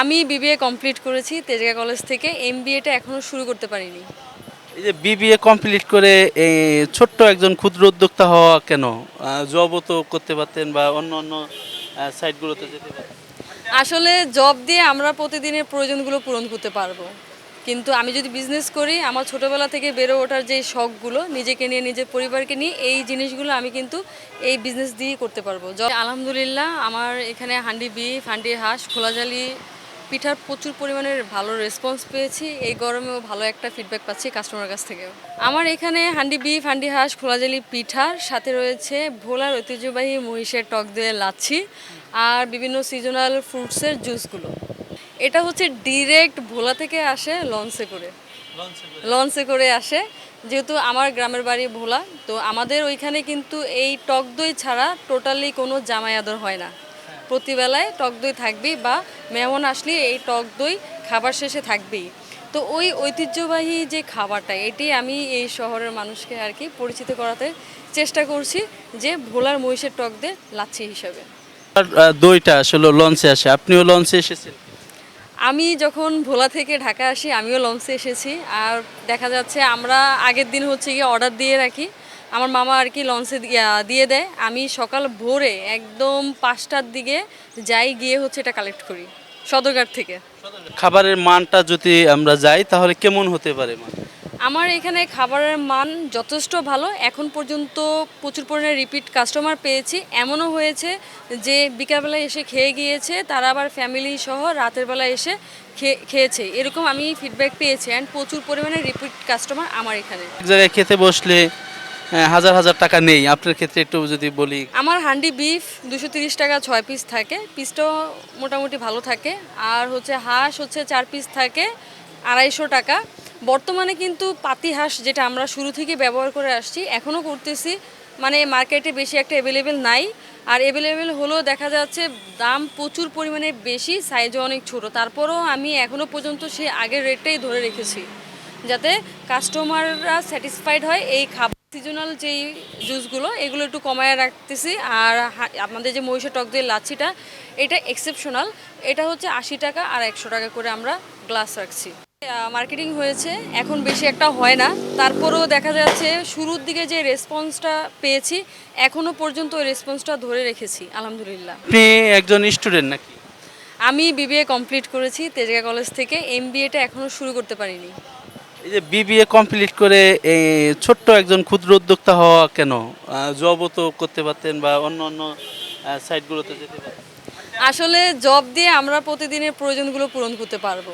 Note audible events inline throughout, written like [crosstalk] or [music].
আমি BBA complete করেছি Tejgaon college থেকে এম এমবিএটা এখনও শুরু করতে পারিনি। এই যে বিবিএ কমপ্লিট করে এই ছোট্ট একজন ক্ষুদ্র উদ্যোক্তা হওয়া কেন? জবও তো করতে পারতেন বা অন্য অন্য সাইটগুলোতে যেতে পারতেন। আসলে জব দিয়ে আমরা প্রতিদিনের প্রয়োজনগুলো পূরণ করতে পারব। কিন্তু আমি যদি বিজনেস করি আমার ছোটোবেলা থেকে বেড়ে ওঠার যে শখগুলো নিজেকে নিয়ে নিজের পরিবারকে নিয়ে এই জিনিসগুলো আমি কিন্তু এই বিজনেস দিয়েই করতে পারব। আলহামদুলিল্লাহ আমার এখানে হান্ডি বিফ হান্ডি হাঁস খোলাজালি পিঠার প্রচুর পরিমাণের ভালো রেসপন্স পেয়েছি। এই গরমেও ভালো একটা ফিডব্যাক পাচ্ছি কাস্টমার কাছ থেকেও। আমার এখানে হান্ডি বিফ হান্ডি হাঁস খোলাজালি পিঠার সাথে রয়েছে ভোলার ঐতিহ্যবাহী মহিষের টক দিয়ে লাচ্ছি আর বিভিন্ন সিজনাল ফ্রুটসের জুসগুলো এটা হচ্ছে ডিরেক্ট ভোলা থেকে আসে লঞ্চে করে। লঞ্চে করে। আসে। যেহেতু আমার গ্রামের বাড়ি ভোলা তো আমাদের ওইখানে কিন্তু এই টক দই ছাড়া টোটালি কোনো জামাই আদর হয় না। প্রতিবেলায় টক দই থাকবেই বা মেহমান আসলে এই টক দই খাবার শেষে থাকবেই। তো ওই ঐতিহ্যবাহী যে খাবারটা এটি আমি এই শহরের মানুষকে আর কি পরিচিত করাতে চেষ্টা করছি যে ভোলার মহিষের টক দিয়ে লাচ্ছি হিসাবে। দইটা আসলে লঞ্চে আসে। আপনিও লঞ্চে এসেছেন? আমি যখন ভোলা থেকে ঢাকা আসি আমিও লঞ্চে এসেছি। আর দেখা যাচ্ছে আমরা আগের দিন হচ্ছে গিয়ে অর্ডার দিয়ে রাখি। আমার মামা আর কি লঞ্চে দিয়ে দেয়। আমি সকাল ভোরে একদম পাঁচটার দিকে যাই গিয়ে হচ্ছে এটা কালেক্ট করি সদরঘাট থেকে। খাবারের মানটা যদি আমরা যাই তাহলে কেমন হতে পারে আমার এখানে খাবারের মান যথেষ্ট ভালো। এখন পর্যন্ত প্রচুর পরিমাণে রিপিট কাস্টমার পেয়েছি। এমনও হয়েছে যে বিকালবেলায় এসে খেয়ে গিয়েছে তারা আবার ফ্যামিলি সহ রাতের বেলা এসে খেয়ে খেয়েছে। এরকম আমি ফিডব্যাক পেয়েছি। অ্যান্ড প্রচুর পরিমাণে রিপিট কাস্টমার আমার এখানে। এক জায়গায় খেতে বসলে হাজার হাজার টাকা নেই। আপনার ক্ষেত্রে একটু যদি বলি। আমার হান্ডি বিফ দুশো তিরিশ টাকা ছয় পিস থাকে। পিসটাও মোটামুটি ভালো থাকে। আর হচ্ছে হাঁস হচ্ছে চার পিস থাকে, আড়াইশো টাকা। বর্তমানে কিন্তু পাতি হাঁস যেটা আমরা শুরু থেকে ব্যবহার করে আসছি এখনও করতেছি। মানে মার্কেটে বেশি একটা অ্যাভেলেবেল নাই। আর অ্যাভেলেবেল হলেও দেখা যাচ্ছে দাম প্রচুর পরিমাণে বেশি সাইজও অনেক ছোট। তারপরেও আমি এখনও পর্যন্ত সেই আগের রেটটাই ধরে রেখেছি। যাতে কাস্টমাররা স্যাটিসফাইড হয় এই খাবার সিজনাল যেই জুসগুলো এগুলো একটু কমায় রাখতেছি। আর আমাদের যে মহিষের টক দিয়ে লাচ্ছিটা এটা এক্সেপশনাল এটা হচ্ছে আশি টাকা আর একশো টাকা করে আমরা গ্লাস রাখছি। মার্কেটিং হয়েছে এখন বেশি একটা হয় না। তারপরেও দেখা যাচ্ছে শুরুর দিকে যে রেসপন্সটা পেয়েছি এখনও পর্যন্ত ওই রেসপন্সটা ধরে রেখেছি আলহামদুলিল্লাহ। আপনি একজন স্টুডেন্ট নাকি? আমি বিবিএ কমপ্লিট করেছি তেজগা কলেজ থেকে এমবিএটা এখনও শুরু করতে পারিনি। এই যে বিবিএ কমপ্লিট করে এই ছোট্ট একজন ক্ষুদ্র উদ্যোক্তা হওয়া কেন? জবও তো করতে পারতেন বা অন্য অন্য সাইটগুলোতে যেতে পারতেন। আসলে জব দিয়ে আমরা প্রতিদিনের প্রয়োজনগুলো পূরণ করতে পারব।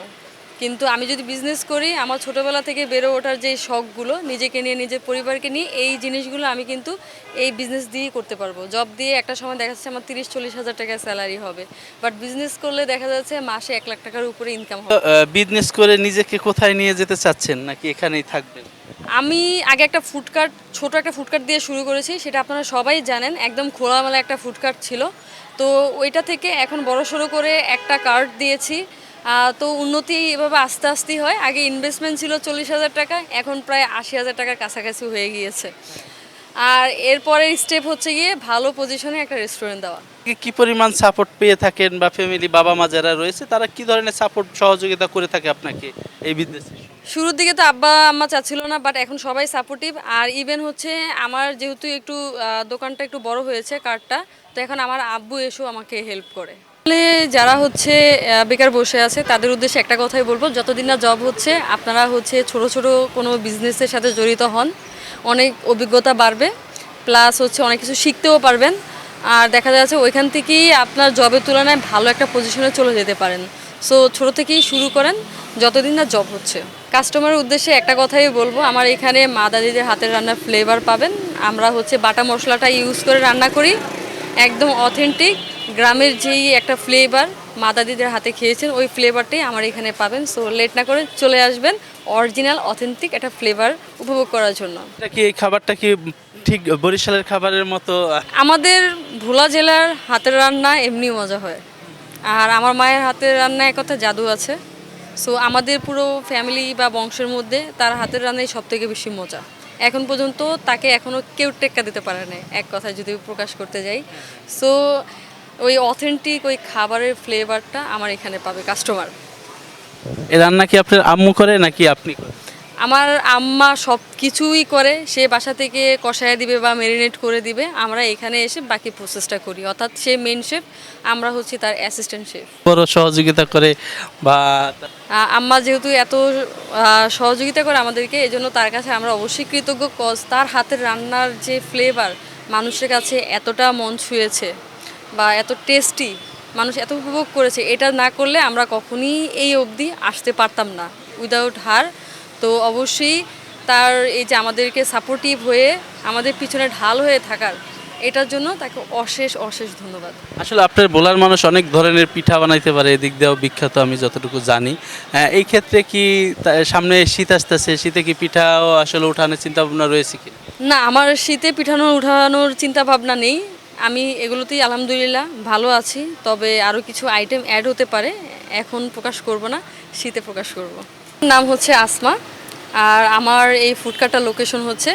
কিন্তু আমি যদি বিজনেস করি আমার ছোটোবেলা থেকে বেড়ে ওঠার যে শখগুলো নিজেকে নিয়ে নিজের পরিবারকে নিয়ে এই জিনিসগুলো আমি কিন্তু এই বিজনেস দিয়েই করতে পারব। জব দিয়ে একটা সময় দেখা যাচ্ছে আমার তিরিশ চল্লিশ হাজার টাকা স্যালারি হবে। বাট বিজনেস করলে দেখা যাচ্ছে মাসে এক লাখ টাকার উপরে ইনকাম হবে। বিজনেস করে নিজেকে কোথায় নিয়ে যেতে চাচ্ছেন? নাকি এখানেই থাকবেন? আমি আগে একটা ফুডকার্ট ছোট একটা ফুডকার্ট দিয়ে শুরু করেছি সেটা আপনারা সবাই জানেন একদম খোলামেলা একটা ফুডকার্ট ছিল। তো ওইটা থেকে এখন বড় সড়ো করে একটা কার্ড দিয়েছি। তো উন্নতি এভাবে আস্তে আস্তে হয়। আগে ইনভেস্টমেন্ট ছিল চল্লিশ হাজার টাকা এখন প্রায় আশি হাজার টাকার কাছাকাছি হয়ে গিয়েছে। আর এরপরের স্টেপ হচ্ছে গিয়ে ভালো পজিশনে একটা রেস্টুরেন্ট দেওয়া। কি পরিমাণ সাপোর্ট পেয়ে থাকেন বা ফ্যামিলি বাবা মা যারা রয়েছে তারা কি ধরনের সাপোর্ট সহযোগিতা করে থাকে আপনাকে এই বিজনেসে শুরুর দিকে তো আব্বা আম্মা চাচ্ছিল না বাট এখন সবাই সাপোর্টিভ আর ইভেন হচ্ছে আমার যেহেতু একটু দোকানটা একটু বড় হয়েছে কার্ডটা তো এখন আমার আব্বু এসেও আমাকে হেল্প করে। যারা হচ্ছে বেকার বসে আছে, তাদের উদ্দেশ্যে একটা কথাই বলব, যতদিন না জব হচ্ছে, আপনারা হচ্ছে ছোট ছোট কোনো বিজনেসের সাথে জড়িত হন, অনেক অভিজ্ঞতা বাড়বে প্লাস হচ্ছে অনেক কিছু শিখতেও পারবেন, আর দেখা যাচ্ছে ওইখান থেকেই আপনার জবের তুলনায় ভালো একটা পজিশনে চলে যেতে পারেন। সো ছোট থেকেই শুরু করেন, যতদিন না জব হচ্ছে। কাস্টমারের উদ্দেশ্যে একটা কথাই বলব, আমার এখানে মা দাদিদের হাতের রান্নার ফ্লেভার পাবেন, আমরা হচ্ছে বাটা মশলাটা ইউজ করে রান্না করি, একদম অথেন্টিক গ্রামের যেই একটা ফ্লেভার মা দাদিদের হাতে খেয়েছেন ওই ফ্লেভারটাই আমার এখানে পাবেন। সো লেট না করে চলে আসবেন অরিজিনাল অথেন্টিক একটা ফ্লেভার উপভোগ করার জন্য। এটা কি এই খাবারটা কি ঠিক বরিশালের খাবারের মতো? আমাদের ভোলা জেলার হাতের রান্না এমনি মজা হয়। আর আমার মায়ের হাতের রান্না এক কথা জাদু আছে। সো আমাদের পুরো ফ্যামিলি বা বংশের মধ্যে তার হাতের রান্নাই সব থেকে বেশি মজা। এখন পর্যন্ত তাকে এখনও কেউ টেক্কা দিতে পারে না এক কথায় যদি প্রকাশ করতে যাই। সো ওই অথেন্টিক ওই খাবারের ফ্লেভারটা আমার এখানে পাবে কাস্টমার এ রান্না কি আপনার আম্মু করে নাকি আপনি করেন? আমার আম্মা সব কিছুই করে সে বাসা থেকে কষায় দিবে বা মেরিনেট করে দিবে আমরা এখানে এসে বাকি প্রসেসটা করি। অর্থাৎ সে মেন শেফ আমরা হচ্ছি তার অ্যাসিস্ট্যান্ট শেফ বড় সহযোগিতা করে বা আম্মা যেহেতু এত সহযোগিতা করে আমাদেরকে এই জন্য তার কাছে আমরা অবশ্যই কৃতজ্ঞ কজ তার হাতের রান্নার যে ফ্লেভার মানুষের কাছে এতটা মন ছুঁয়েছে। বা এত টেস্টি মানুষ এত উপভোগ করেছে এটা না করলে আমরা কখনই এই অবধি আসতে পারতাম না। উইদাউট হার তো অবশ্যই তার এই যে আমাদেরকে সাপোর্টিভ হয়ে আমাদের পিছনে ঢাল হয়ে থাকার এটার জন্য তাকে অশেষ অশেষ ধন্যবাদ। আসলে আপনার বোলার মানুষ অনেক ধরনের পিঠা বানাইতে পারে এদিক দিয়েও বিখ্যাত আমি যতটুকু জানি। আহ, এই ক্ষেত্রে কি সামনে শীত আসতেছে শীতে কি পিঠাও আসলে উঠানোর চিন্তা ভাবনা রয়েছে কি না আমার শীতে পিঠানো উঠানোর চিন্তা ভাবনা নেই। আমি এগুলোতেই আলহামদুলিল্লাহ ভালো আছি, তবে আরও কিছু আইটেম অ্যাড হতে পারে, এখন প্রকাশ করব না, শীতে প্রকাশ করব। নাম হচ্ছে আসমা, আর আমার এই ফুডকার্টার লোকেশন হচ্ছে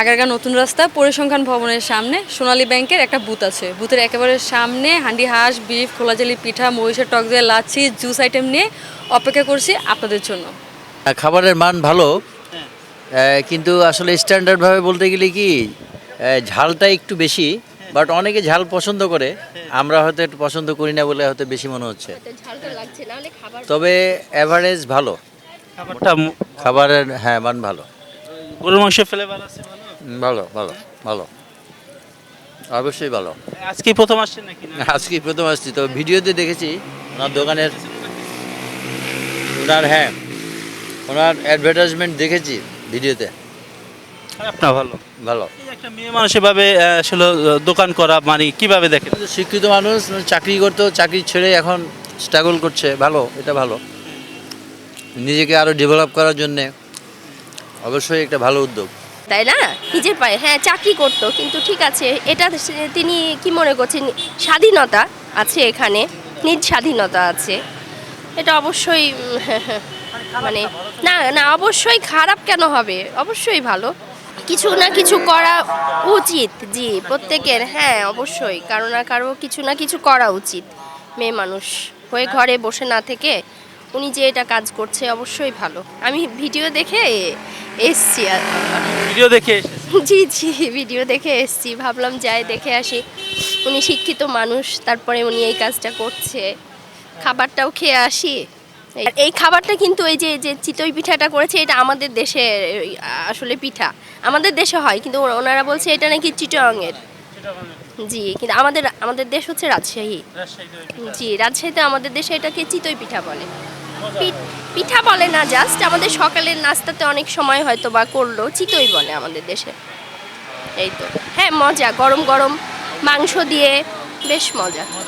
আগারগা নতুন রাস্তা, পরিসংখ্যান ভবনের সামনে, সোনালী ব্যাংকের একটা বুথ আছে। বুথের একেবারে সামনে হান্ডি হাঁস, বিফ, খোলাজালি পিঠা মহিষের টক দিয়ে লাচ্ছি জুস আইটেম নিয়ে অপেক্ষা করছি আপনাদের জন্য। খাবারের মান ভালো কিন্তু আসলে স্ট্যান্ডার্ডভাবে বলতে গেলে কি ঝালটা একটু বেশি বাট অনেকে ঝাল পছন্দ করে আমরা হয়তো একটু পছন্দ করি না বলে হয়তো বেশি মনে হচ্ছে। তবে অ্যাভারেজ ভালো। খাবারটা খাবারের হ্যাঁ মান ভালো। গরুর মাংস ফ্লেভার আছে ভালো? ভালো ভালো অবশ্যই ভালো। আজকে প্রথম আসছেন নাকি? আজকে প্রথম আসছি তো ভিডিওতে দেখেছি ওনার দোকানের ওনার হ্যাঁ ওনার অ্যাডভার্টাইজমেন্ট দেখেছি ভিডিওতে। খারাপ না ভালো। ভালো। একটা মেয়ে মানুষ এভাবে আসলে দোকান করা মানে কীভাবে দেখেন? শিক্ষিত মানুষ মানে চাকরি করতো চাকরি ছেড়ে এখন স্ট্রাগল করছে ভালো এটা ভালো। নিজেকে আরও ডেভেলপ করার জন্যে অবশ্যই একটা ভালো উদ্যোগ। তাই না? নিজের পায়ে হ্যাঁ চাকরি করতো কিন্তু ঠিক আছে এটা তিনি কি মনে করছেন স্বাধীনতা আছে এখানে নিজ স্বাধীনতা আছে। এটা অবশ্যই উম, [laughs] মানে না? না অবশ্যই খারাপ কেন হবে? অবশ্যই ভালো। কিছু না কিছু করা উচিত জি প্রত্যেকের হ্যাঁ অবশ্যই কারও না কারও কিছু না কিছু করা উচিত। মেয়ে মানুষ হয়ে ঘরে বসে না থেকে উনি যে এটা কাজ করছে অবশ্যই ভালো। আমি ভিডিও দেখে এসছি আর ভিডিও দেখে জি জি ভিডিও দেখে এসছি ভাবলাম যাই দেখে আসি। উনি শিক্ষিত মানুষ তারপরে উনি এই কাজটা করছে। খাবারটাও খেয়ে আসি। এই- খাবারটা কিন্তু এই যে যে চিতই পিঠাটা করেছে এটা আমাদের দেশে আসলে পিঠা। আমাদের দেশে হয় কিন্তু ওনারা বলছে এটা নাকি চিটংয়ের। জি কিন্তু আমাদের আমাদের দেশ হচ্ছে রাজশাহী। জি রাজশাহীতে আমাদের দেশে এটাকে চিতই পিঠা বলে। পি- পিঠা বলে না জাস্ট আমাদের সকালের নাস্তাতে অনেক সময় হয়তো বা করল চিতই বলে আমাদের দেশে। এই তো। হ্যাঁ মজা গরম গরম মাংস দিয়ে বেশ মজা